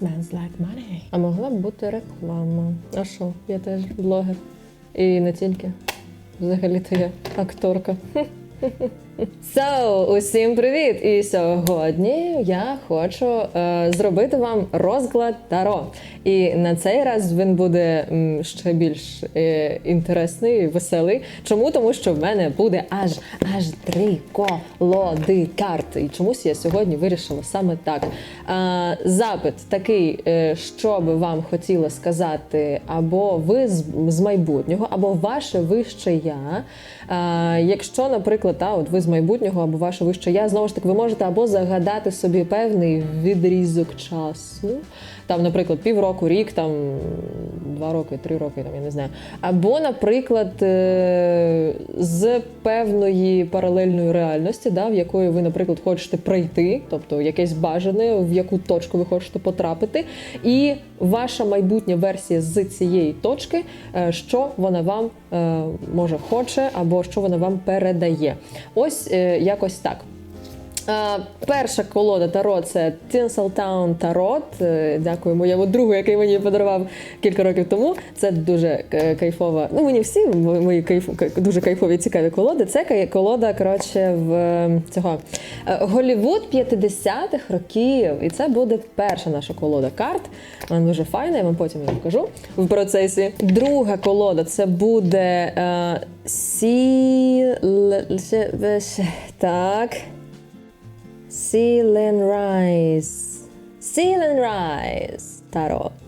smells like money. А могла б бути реклама. А що? Я теж блогер. І не тільки. Взагалі-то я акторка. So, усім привіт! І сьогодні я хочу е, зробити вам розклад Таро. І на цей раз він буде м, ще більш е, інтересний, веселий. Чому? Тому що в мене буде аж аж три колоди карт. І чомусь я сьогодні вирішила саме так. Е, запит такий, е, що би вам хотіло сказати, або ви з, з майбутнього, або ваше вище я. Е, якщо, наприклад, та, от ви з майбутнього або ваше вище я, знову ж таки, ви можете або загадати собі певний відрізок часу, там, наприклад, півроку, рік, там два роки, три роки, там я не знаю. Або, наприклад, е, з певної паралельної реальності, да, в якої ви, наприклад, хочете прийти, тобто якесь бажане, в яку точку ви хочете потрапити, і ваша майбутня версія з цієї точки, е, що вона вам е, може хоче, або що вона вам передає. Ось е, якось так. Е, Перша колода Таро це Tinseltown Tarot. Е, Дякую моєму другу, який мені подарував кілька років тому. Це дуже е, кайфова. Ну мені всі мої кайф, дуже кайфові цікаві колоди. Це колода коротше в е, цього Голівуд 50-х років. І це буде перша наша колода карт. Вона дуже файна, я вам потім її покажу в процесі. Друга колода це буде Сі... Так. Seal and rise. Seal and rise. 따로.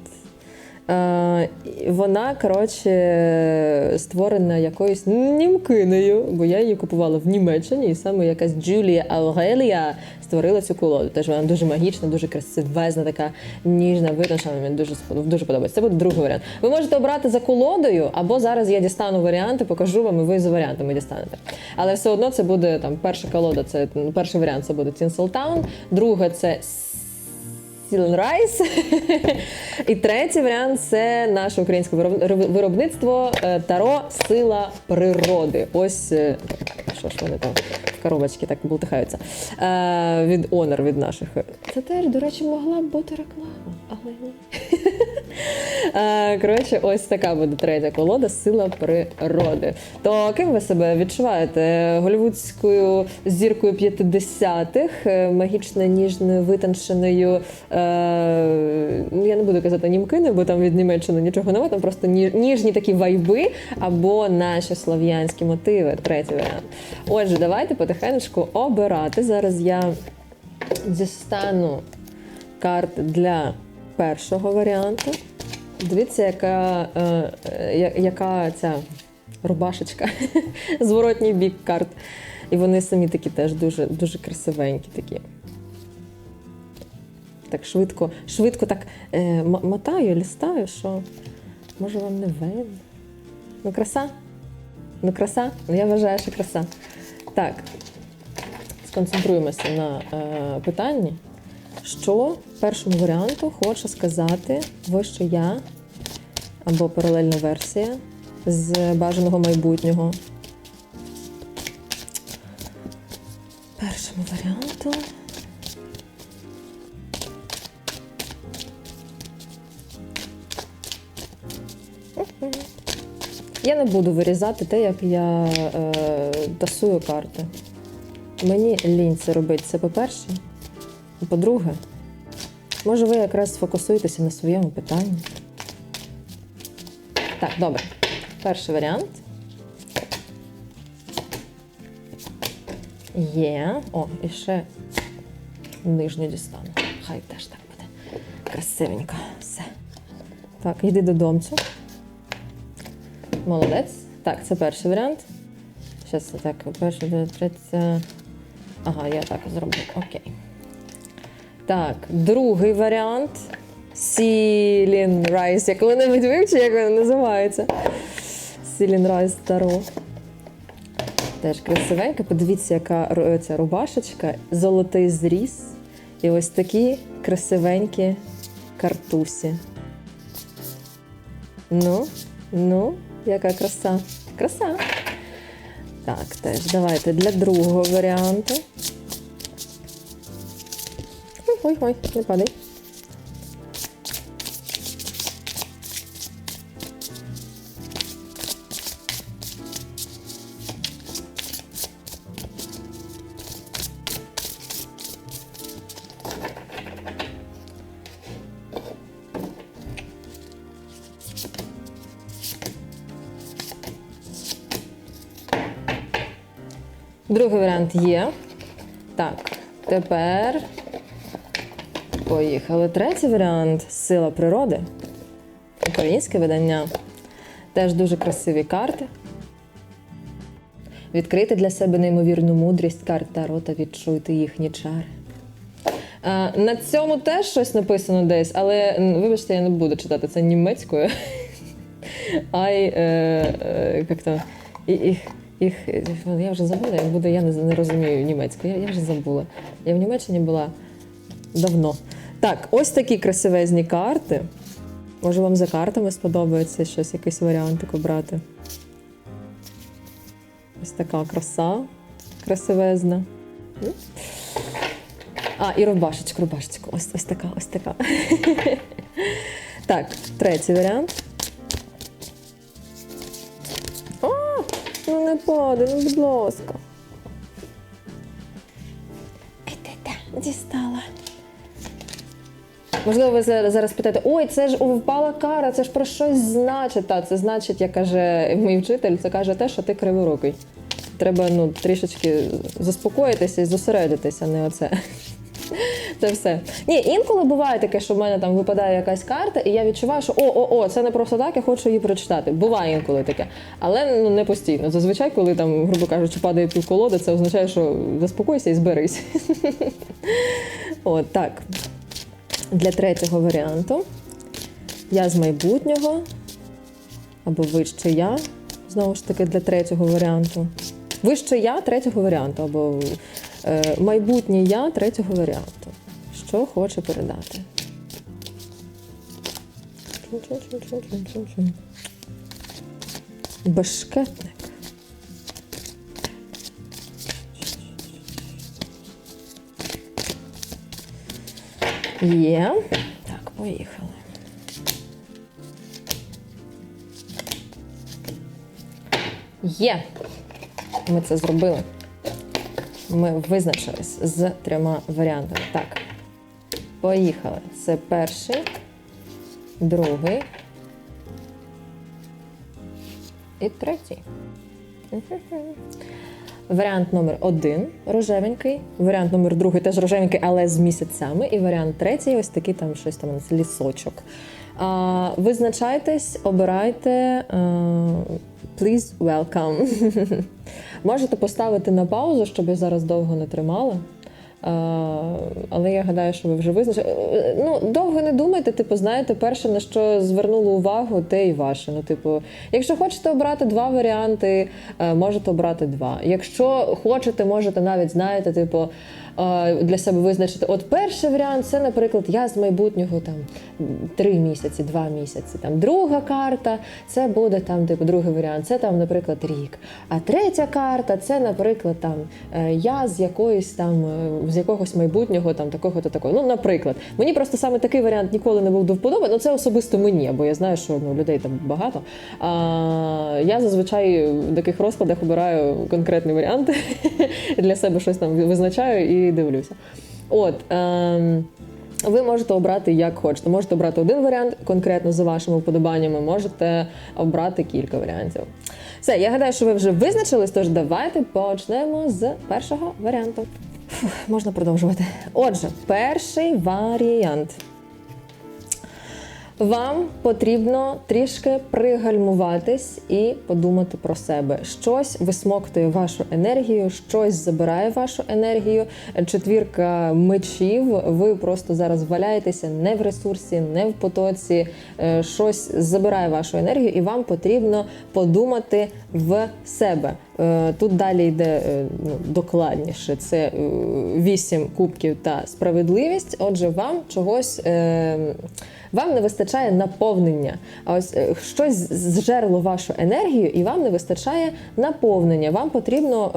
Вона, коротше, створена якоюсь німкинею, бо я її купувала в Німеччині, і саме якась Джулія Алгелія створила цю колоду. Теж вона дуже магічна, дуже красивезна, така ніжна, витончена. Мені дуже дуже подобається. Це буде другий варіант. Ви можете обрати за колодою, або зараз я дістану варіанти, покажу вам, і ви за варіантами дістанете. Але все одно це буде там перша колода, це ну, перший варіант це буде Tinseltown, друга це Сілен Райс. І третій варіант це наше українське вироб- виробництво е, Таро Сила природи. Ось е, що ж вони там в коробочці так бултихаються. Е, Від Honor, від наших. Це теж, до речі, могла б бути реклама, але ні. Е, Коротше, ось така буде третя колода Сила природи. То ким ви себе відчуваєте? Голівудською зіркою 50-х, е, магічно ніжною, витонченою. Е, ну, я не буду казати німкини, бо там від Німеччини нічого немає, там просто ніжні такі вайби або наші слов'янські мотиви. Третій варіант. Отже, давайте потихенечку обирати. Зараз я дістану карти для першого варіанту. Дивіться, яка, е, е, яка ця рубашечка, зворотній бік карт. І вони самі такі теж дуже, дуже красивенькі такі. Так швидко, швидко так е, мотаю, лістаю, що може вам не видно. Ну, краса? Ну, краса? Ну, я вважаю, що краса. Так, сконцентруємося на е, питанні. Що першому варіанту хоче сказати вище я або паралельна версія з бажаного майбутнього? Першому варіанту. Я не буду вирізати те, як я е, тасую карти. Мені лінь це робити. Це по-перше. По-друге, може ви якраз сфокусуєтеся на своєму питанні. Так, добре. Перший варіант. Є. О, і ще нижню дістану. Хай теж так буде. Красивенько. Все. Так, йди додомцю. Молодець. Так, це перший варіант. Зараз так, перший, третій. Ага, я так зроблю. Окей. Так, другий варіант. Сілін Райс. Як коли-небудь вивчи, як він називається. Сілін Райс Таро. Теж красивенька. Подивіться, яка ця рубашечка, золотий зріз. І ось такі красивенькі картусі. Ну, ну, яка краса. Краса. Так, теж давайте для другого варіанту. Ой-ой, не падай. Другий варіант є. Так, тепер поїхали. Третій варіант сила природи. Українське видання. Теж дуже красиві карти. Відкрити для себе неймовірну мудрість карт Таро та відчуйте їхні чари. На цьому теж щось написано десь, але вибачте, я не буду читати це німецькою. Ай, е, е, як то, їх, їх, я вже забула, як буде, я не, не розумію німецьку, я, я вже забула. Я в Німеччині була давно. Так, ось такі красивезні карти. Може, вам за картами сподобається щось, якийсь варіантик обрати. Ось така краса красивезна. А, і рубашечку, рубашечку. Ось, ось така, ось така. так, третій варіант. О, ну не падай, ну будь ласка. Дістала. Можливо, ви зараз питаєте, ой, це ж впала кара, це ж про щось значить. Та, це значить, як каже мій вчитель, це каже те, що ти криворукий. Треба ну, трішечки заспокоїтися і зосередитися, не оце. Це все. Ні, інколи буває таке, що в мене там випадає якась карта, і я відчуваю, що о, о, о, це не просто так, я хочу її прочитати. Буває інколи таке. Але ну, не постійно. Зазвичай, коли там, грубо кажучи, падає півколоди, це означає, що заспокойся і зберись. От так. Для третього варіанту я з майбутнього або вище я. Знову ж таки, для третього варіанту. Вище я третього варіанту, або е, майбутнє я третього варіанту. Що хоче передати? Бешкетник. Є. Так, поїхали. Є. Ми це зробили. Ми визначились з трьома варіантами. Так. Поїхали. Це перший, другий і третій. Варіант номер один рожевенький, варіант номер другий теж рожевенький, але з місяцями. І варіант третій ось такий там щось там лісочок. А, визначайтесь, обирайте. а, Please welcome. Можете поставити на паузу, щоб я зараз довго не тримала. Але я гадаю, що ви вже визначили. Ну, довго не думайте, типу, знаєте, перше, на що звернуло увагу, те і ваше. Ну, типу, якщо хочете обрати два варіанти, е, можете обрати два. Якщо хочете, можете навіть, знаєте, типу, для себе визначити. От перший варіант це, наприклад, я з майбутнього там три місяці, два місяці. Там друга карта це буде там, типу, другий варіант, це там, наприклад, рік. А третя карта це, наприклад, там е, я з якоїсь там е, з якогось майбутнього там такого-то такого. Ну, наприклад, мені просто саме такий варіант ніколи не був до вподоби. Ну це особисто мені, бо я знаю, що ну, людей там багато. А, я зазвичай в таких розкладах обираю конкретний варіант для себе щось там визначаю і дивлюся. От. ем, ви можете обрати як хочете. Можете обрати один варіант конкретно за вашими вподобаннями, можете обрати кілька варіантів. Все, я гадаю, що ви вже визначились, тож давайте почнемо з першого варіанту. Фух, можна продовжувати. Отже, перший варіант. Вам потрібно трішки пригальмуватись і подумати про себе. Щось висмоктує вашу енергію, щось забирає вашу енергію. Четвірка мечів. Ви просто зараз валяєтеся не в ресурсі, не в потоці. Е, Щось забирає вашу енергію, і вам потрібно подумати в себе. Е, Тут далі йде е, ну, докладніше. Це е, вісім кубків та справедливість. Отже, вам чогось. Вам не вистачає наповнення. А ось щось зжерло вашу енергію, і вам не вистачає наповнення. Вам потрібно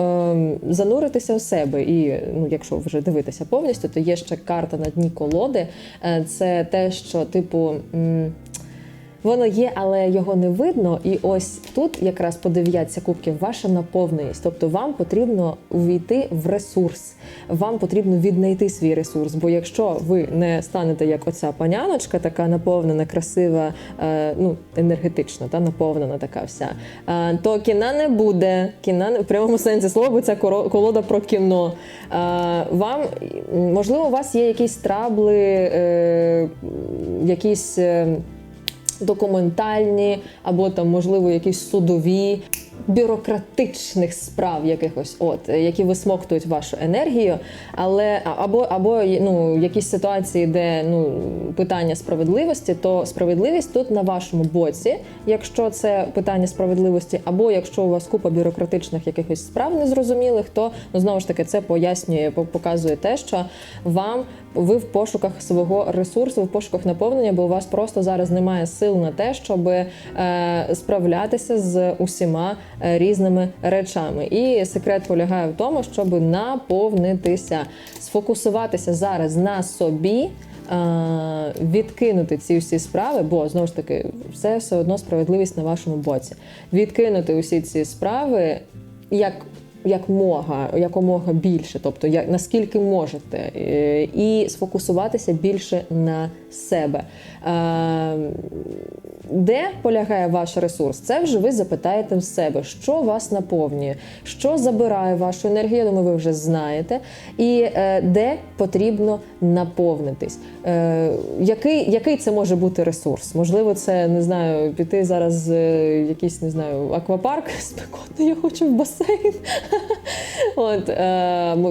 зануритися у себе. І ну, якщо вже дивитися повністю, то є ще карта на дні колоди. Це те, що, типу. Воно є, але його не видно. І ось тут якраз по дев'ятці кубків ваша наповненість. Тобто вам потрібно увійти в ресурс, вам потрібно віднайти свій ресурс. Бо якщо ви не станете як оця паняночка, така наповнена, красива, е, ну енергетично, та наповнена така вся, е, то кіна не буде. Кіна не- в прямому сенсі слова, бо коро- колода про кіно. Е, вам можливо, у вас є якісь трабли, якісь. Документальні, або там, можливо, якісь судові. Бюрократичних справ якихось, от які висмоктують вашу енергію, але або або ну якісь ситуації, де ну питання справедливості, то справедливість тут на вашому боці, якщо це питання справедливості, або якщо у вас купа бюрократичних якихось справ незрозумілих, то ну знову ж таки це пояснює, по- показує те, що вам ви в пошуках свого ресурсу, в пошуках наповнення, бо у вас просто зараз немає сил на те, щоб е, справлятися з усіма різними речами. І секрет полягає в тому, щоб наповнитися, сфокусуватися зараз на собі. е, Відкинути ці всі справи, бо знову ж таки, все все одно справедливість на вашому боці. Відкинути усі ці справи як як мога, якомога більше, тобто як наскільки можете, е, і сфокусуватися більше на себе. Де полягає ваш ресурс? Це вже ви запитаєте в себе, що вас наповнює, що забирає вашу енергію. Я думаю, ви вже знаєте, і е, де потрібно наповнитись. Е, який, який це може бути ресурс? Можливо, це не знаю, піти зараз е, якийсь не знаю аквапарк спекотний, я хочу в басейн. От,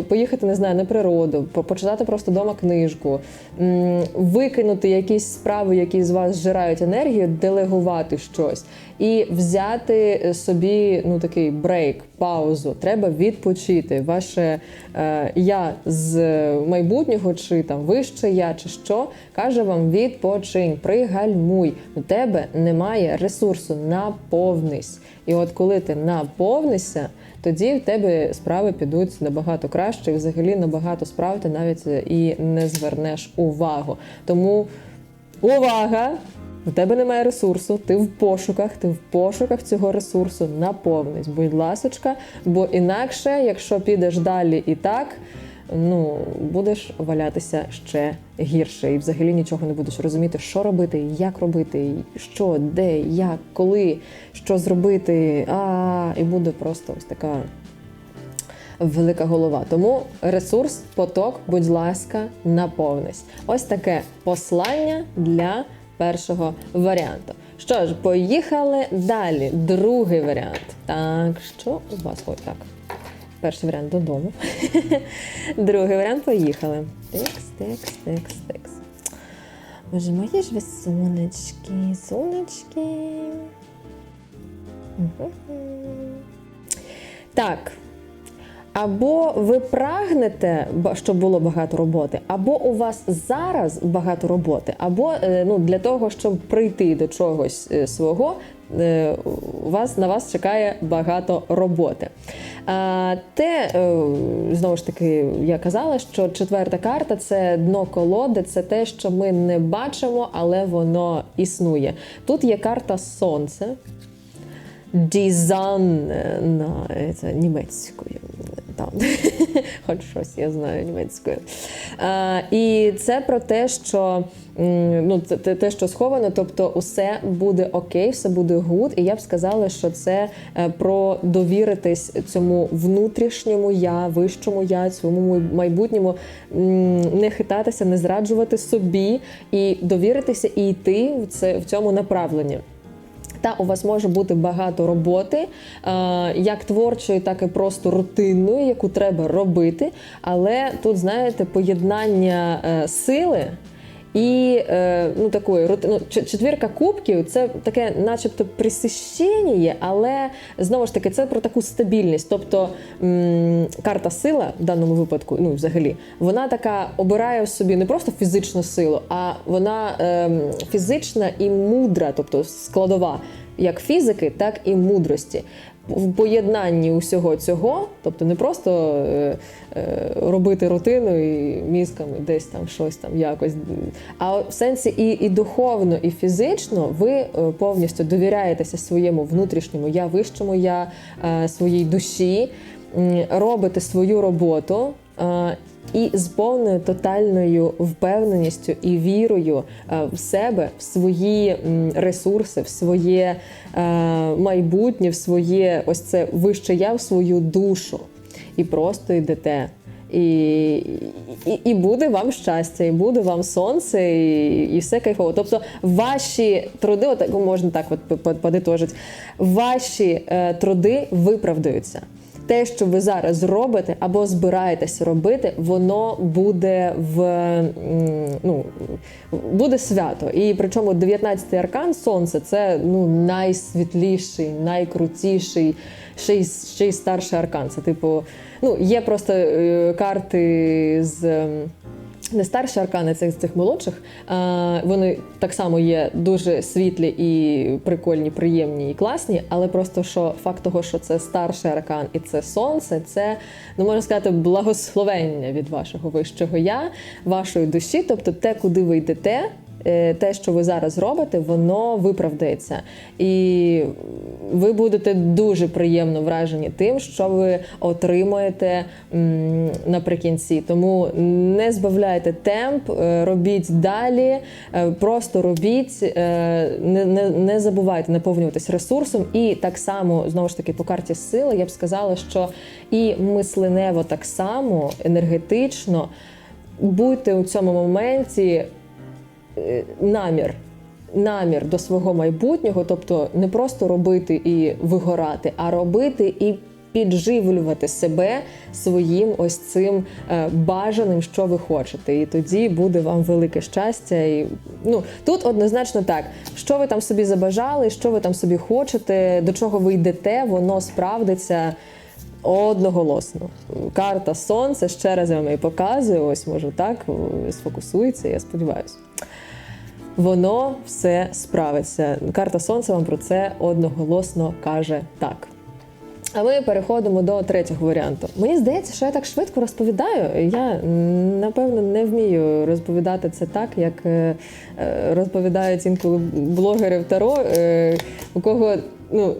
поїхати, не знаю, на природу, по- почитати просто вдома книжку, викинути якісь справи, які з вас зжирають енергію, делегувати щось і взяти е, собі ну, такий брейк, паузу. Треба відпочити. Ваше е, я з майбутнього, чи там вище я, чи що, каже вам відпочинь, пригальмуй. У тебе немає ресурсу, наповнись. І от коли ти наповнишся, тоді в тебе справи підуть набагато краще, і взагалі набагато справ ти навіть і не звернеш увагу. Тому увага! У тебе немає ресурсу, ти в пошуках, ти в пошуках цього ресурсу наповнись. Будь ласочка, бо інакше, якщо підеш далі і так, ну будеш валятися ще гірше, і взагалі нічого не будеш розуміти, що робити, як робити, що, де, як, коли, що зробити. А, і буде просто ось така велика голова. Тому ресурс, поток, будь ласка, наповнись. Ось таке послання для першого варіанту. Що ж, поїхали далі. Другий варіант. Так, що у вас? Ой, так. Перший варіант додому. Другий варіант поїхали. Текс, текс, текс, текс. Боже, мої ж ви сонечки, сонечки. Так. Або ви прагнете, щоб було багато роботи, або у вас зараз багато роботи, або е, ну, для того, щоб прийти до чогось е, свого, е, у вас на вас чекає багато роботи. А, Те, знову ж таки, я казала, що четверта карта це дно колоди, це те, що ми не бачимо, але воно існує. Тут є карта Сонце. Дізан на це, німецькою. Там. Хоч щось я знаю німецькою. А, і це про те, що ну, це те- що сховано, тобто усе буде окей, все буде гуд. І я б сказала, що це е, про довіритись цьому внутрішньому я, вищому я, цьому майбутньому, не хитатися, не зраджувати собі і довіритися і йти в це в цьому направленні. Та у вас може бути багато роботи, е, як творчої, так і просто рутинної, яку треба робити. Але тут, знаєте, поєднання е, сили і е, ну, такої ну, четвірка кубків це таке, начебто, присищення, але знову ж таки це про таку стабільність. Тобто карта сила в даному випадку, ну взагалі, вона така обирає в собі не просто фізичну силу, а вона ем, фізична і мудра, тобто складова як фізики, так і мудрості. В поєднанні усього цього, тобто не просто е, е, робити рутину і мізками десь там щось там якось, а в сенсі і, і духовно, і фізично ви е, повністю довіряєтеся своєму внутрішньому я вищому я е, своїй душі, е, робите свою роботу. е, і з повною тотальною впевненістю і вірою е, в себе, в свої ресурси, в своє е, майбутнє, в своє ось це вище я, в свою душу. І просто йдете. І, і, і буде вам щастя, і буде вам сонце, і, і все кайфово. Тобто ваші труди, отак можна так от подитожити, ваші е, труди виправдаються. Те, що ви зараз робите або збираєтеся робити, воно буде в ну, буде свято. І причому 19-й аркан сонце це ну, найсвітліший, найкрутіший, ще й, ще й старший аркан. Це типу, ну, є просто е, карти з. Не старші аркани цих цих молодших. А, вони так само є дуже світлі і прикольні, приємні і класні, але просто що факт того, що це старший аркан і це сонце, це ну можна сказати благословення від вашого вищого я, вашої душі, тобто те, куди ви йдете. Е, Те, що ви зараз робите, воно виправдається, і ви будете дуже приємно вражені тим, що ви отримаєте наприкінці. Тому не збавляйте темп, е, робіть далі, е, просто робіть, не, не, забувайте наповнюватись ресурсом. І так само знову ж таки по карті сили я б сказала, що і мисленево так само енергетично будьте у цьому моменті намір. Намір до свого майбутнього, тобто не просто робити і вигорати, а робити і підживлювати себе своїм ось цим е, бажаним, що ви хочете. І тоді буде вам велике щастя. І ну тут однозначно так, що ви там собі забажали, що ви там собі хочете, до чого ви йдете, воно справдиться. Одноголосно. Карта Сонце, ще раз я вам її показую. Ось може так сфокусується, я сподіваюся. Воно все справиться. Карта Сонця вам про це одноголосно каже так. А ми переходимо до третього варіанту. Мені здається, що я так швидко розповідаю. Я напевно не вмію розповідати це так, як е, е, розповідають інколи блогери в Таро, е, у кого ну.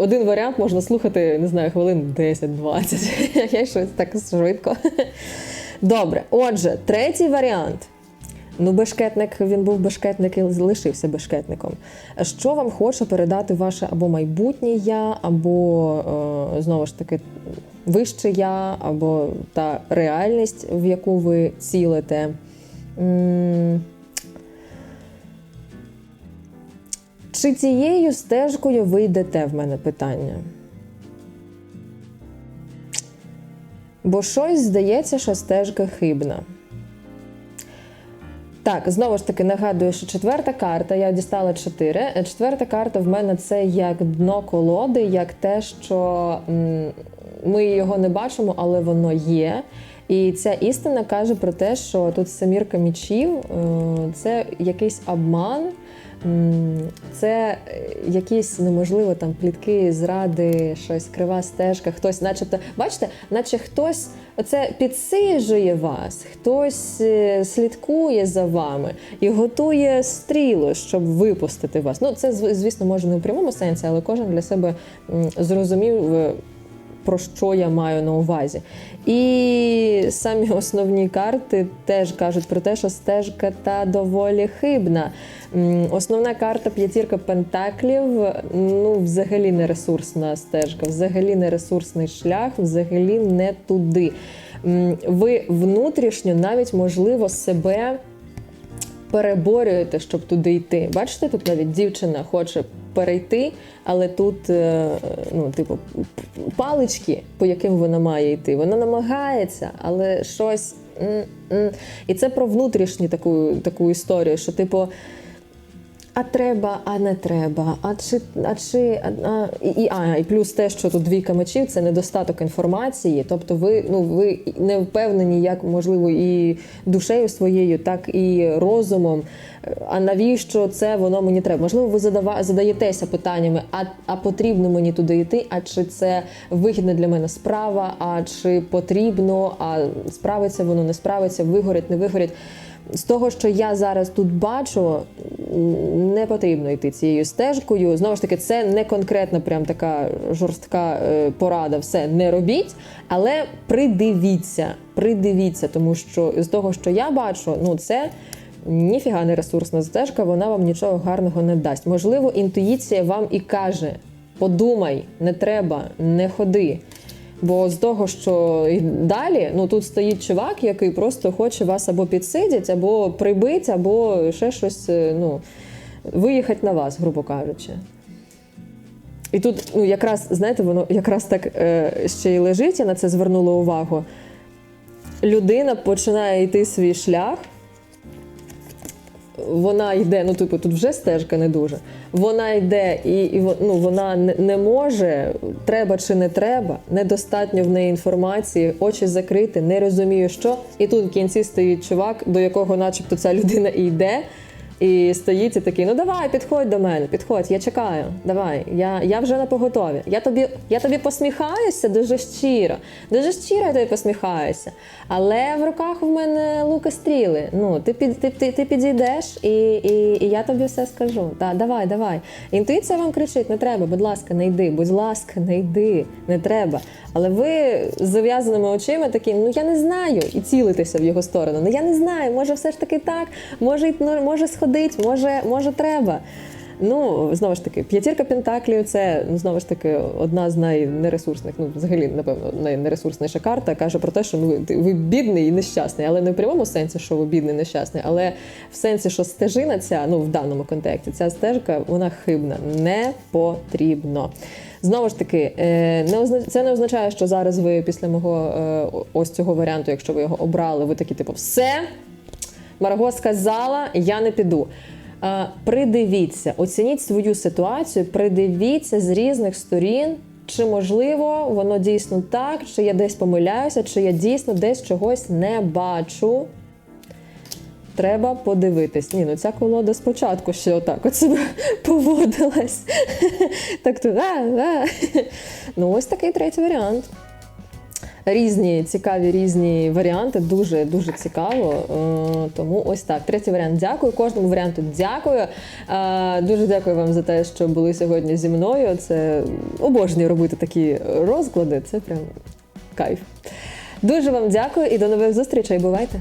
Один варіант можна слухати, не знаю, хвилин 10-20. Я щось так швидко. Добре, отже, третій варіант. Ну, бешкетник, він був бешкетник і залишився бешкетником. Що вам хоче передати ваше або майбутнє я, або е, знову ж таки вище я, або та реальність, в яку ви цілите? Чи цією стежкою ви йдете в мене питання? Бо щось здається, що стежка хибна. Так, знову ж таки нагадую, що четверта карта, я дістала чотири. Четверта карта в мене це як дно колоди, як те, що ми його не бачимо, але воно є. І ця істина каже про те, що тут семірка мічів е, це якийсь обман. Це е, якісь неможливо там плітки, зради, щось крива стежка, хтось, начебто, бачите, наче хтось оце підсиджує вас, хтось е, слідкує за вами і готує стрілу, щоб випустити вас. Ну, це звісно може не в прямому сенсі, але кожен для себе зрозумів. е, про що я маю на увазі. І самі основні карти теж кажуть про те, що стежка та доволі хибна. Основна карта п'ятірка пентаклів ну, взагалі не ресурсна стежка, взагалі не ресурсний шлях, взагалі не туди. Ви внутрішньо навіть можливо себе переборюєте, щоб туди йти. Бачите, тут навіть дівчина хоче перейти, але тут, е, ну, типу, палички, по яким вона має йти. Вона намагається, але щось. І це про внутрішню таку, таку історію, що, типу. А треба, а не треба, а чи, а чи а, і, а, і плюс те, що тут двійка мечів, це недостаток інформації. Тобто, ви ну ви не впевнені, як можливо, і душею своєю, так і розумом. А навіщо це воно мені треба? Можливо, ви задава, задаєтеся питаннями, а, а потрібно мені туди йти, а чи це вигідна для мене справа, а чи потрібно, а справиться воно, не справиться, вигорить, не вигорить. З того, що я зараз тут бачу, не потрібно йти цією стежкою. Знову ж таки, це не конкретна, прям така жорстка е, порада. Все не робіть, але придивіться, придивіться, тому що з того, що я бачу, ну це. Ніфіга не ресурсна стежка, вона вам нічого гарного не дасть. Можливо, інтуїція вам і каже: подумай, не треба, не ходи. Бо з того, що і далі, ну тут стоїть чувак, який просто хоче вас або підсидять, або прибить, або ще щось, е, ну, виїхати на вас, грубо кажучи. І тут, ну, якраз, знаєте, воно якраз так е, ще й лежить, я на це звернула увагу. Людина починає йти свій шлях, вона йде, ну типу, тут вже стежка не дуже. Вона йде і, і ну, вона не, не може, треба чи не треба, недостатньо в неї інформації, очі закриті, не розумію, що. І тут в кінці стоїть чувак, до якого, начебто, ця людина і йде. І стоїть і такий, ну давай, підходь до мене, підходь, я чекаю. Давай, я, я вже на поготові. Я тобі, я тобі посміхаюся дуже щиро. Дуже щиро я тобі посміхаюся. Але в руках в мене луки стріли. Ну, ти, під, ти, ти, ти підійдеш і, і, і я тобі все скажу. Да, давай, давай. Інтуїція вам кричить: не треба, будь ласка, не йди, будь ласка, не йди, не треба. Але ви з зав'язаними очима такі, ну я не знаю, і цілитеся в його сторону. Ну я не знаю, може все ж таки так, може, ну, може може, може треба. Ну, знову ж таки, п'ятірка пентаклів це ну, знову ж таки одна з найнересурсних, ну взагалі, напевно, найнересурсніша карта. каже про те, що ну ти- ви бідний і нещасний, але не в прямому сенсі, що ви бідний і нещасний, але в сенсі, що стежина ця, ну в даному контексті, ця стежка вона хибна, не потрібно. Знову ж таки, е, це не означає, що зараз ви після мого е, ось цього варіанту, якщо ви його обрали, ви такі, типу, все, Марго сказала, я не піду. Е, Придивіться, оцініть свою ситуацію, придивіться з різних сторін, чи можливо воно дійсно так, чи я десь помиляюся, чи я дійсно десь чогось не бачу. Треба подивитись. Ні, ну ця колода спочатку ще отак от себе поводилась. Так то, а, а. Ну, ось такий третій варіант. Різні цікаві різні варіанти, дуже дуже цікаво. Е, Тому ось так. Третій варіант. Дякую. Кожному варіанту дякую. Е, Дуже дякую вам за те, що були сьогодні зі мною. Це обожнюю робити такі розклади. Це прям кайф. Дуже вам дякую і до нових зустрічей. Бувайте!